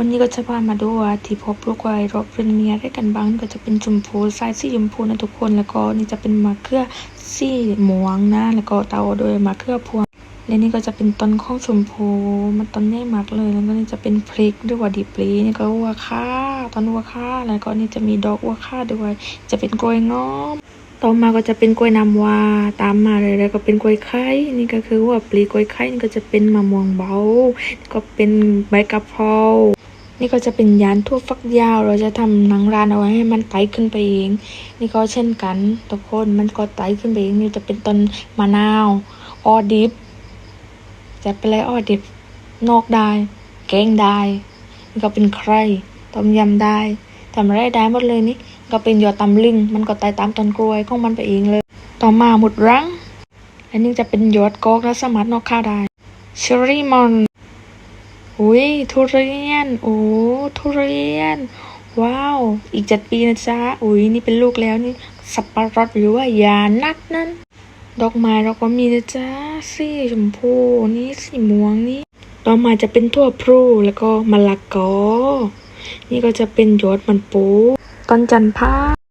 วันนี้ก็จะพามาดูว่าที่พบลูกไวรบเป็นเมียได้กันบ้างก็จะเป็นชมพูสายสีชมพูนะทุกคนแล้วก็นี่จะเป็นมะเขือสีม่วงนะแล้วก็เตาโดยมะเขือพวงและนี่ก็จะเป็นต้นข้องชมพูมันต้นใหญ่มากเลยแล้วก็นี่จะเป็นพริกด้วยว่าดีปลีนี่ก็วัวค่าต้นวัวค่าแล้วก็นี่จะมีดอกวัวค่าด้วย จะเป็นกล้วยง้อม ต่อมาก็จะเป็นกล้วยน้ำวาตามมาเลยแล้วก็เป็นกล้วยไข่นี่ก็คือว่าปลีกล้วยไข่นี่ก็จะเป็นมะม่วงเบาก็เป็นใบกะเพรานี่ก็จะเป็นยานทั่วฟักยาว เราจะทำหนังรานเอาไว้ให้มันไต่ขึ้นไปเอง นี่ก็เช่นกันทุกคนมันก็ไต่ขึ้นไปเองนี่จะเป็นต้นมะนาว ออดิบจะเป็นอะไรออดิบนอกได้ แกงได้นี่ก็เป็นไครต้มยำได้ทำอะไรได้หมดเลยนี่ ก็เป็นยอดตำลึง มันก็ไต่ตามต้นกล้วยของมันไปเองเลย ต่อมาหมดรัง อันนี้จะเป็นยอดกอกและสมารถนอกข้าวได้เชอรี่มอนอุ้ยทุเรียน โอ้ทุเรียน ว้าว อีกเจ็ดปีนะจ๊ะอุ้ยนี่เป็นลูกแล้วนี่ สับปะรดหรือว่ายานัดนั่น ดอกไม้เราก็มีนะจ๊ะสีชมพูนี่สีม่วงนี่ ต่อมาจะเป็นทั่วพลูแล้วก็มะละกอ นี่ก็จะเป็นยอดมันปู ต้นจันทร์ผ้า